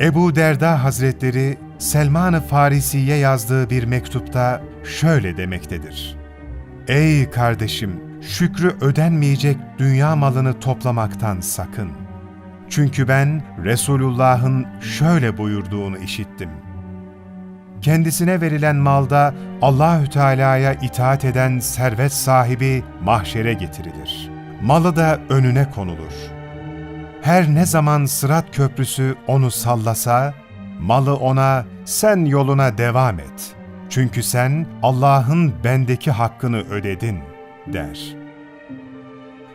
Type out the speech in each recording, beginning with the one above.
Ebu Derda Hazretleri Selman-ı Farisi'ye yazdığı bir mektupta şöyle demektedir. Ey kardeşim, şükrü ödenmeyecek dünya malını toplamaktan sakın. Çünkü ben Resulullah'ın şöyle buyurduğunu işittim. Kendisine verilen malda Allahü Teala'ya itaat eden servet sahibi mahşere getirilir. Malı da önüne konulur. Her ne zaman Sırat Köprüsü onu sallasa, malı ona sen yoluna devam et. Çünkü sen Allah'ın bendeki hakkını ödedin der.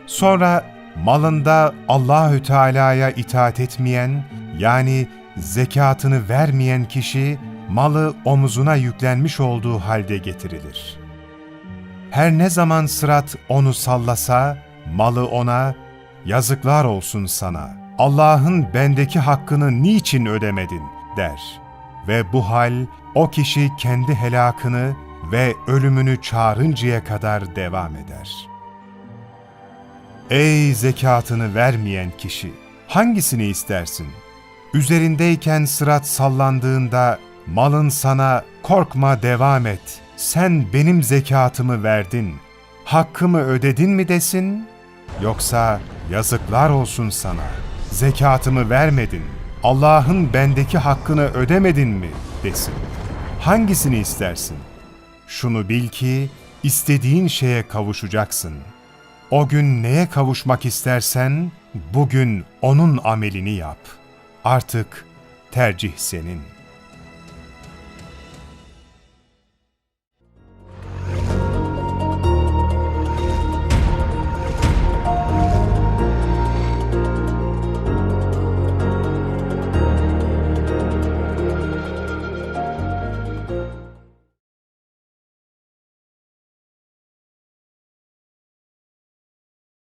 Sonra malında Allahü Teala'ya itaat etmeyen yani zekatını vermeyen kişi malı omuzuna yüklenmiş olduğu halde getirilir. Her ne zaman sırat onu sallasa, malı ona, yazıklar olsun sana, Allah'ın bendeki hakkını niçin ödemedin der. Ve bu hal o kişi kendi helakını ve ölümünü çağırıncaya kadar devam eder. Ey zekatını vermeyen kişi! Hangisini istersin? Üzerindeyken sırat sallandığında malın sana korkma devam et, sen benim zekatımı verdin, hakkımı ödedin mi desin? Yoksa yazıklar olsun sana, zekatımı vermedin, Allah'ın bendeki hakkını ödemedin mi desin. Hangisini istersin? Şunu bil ki istediğin şeye kavuşacaksın. O gün neye kavuşmak istersen bugün onun amelini yap. Artık tercih senin.''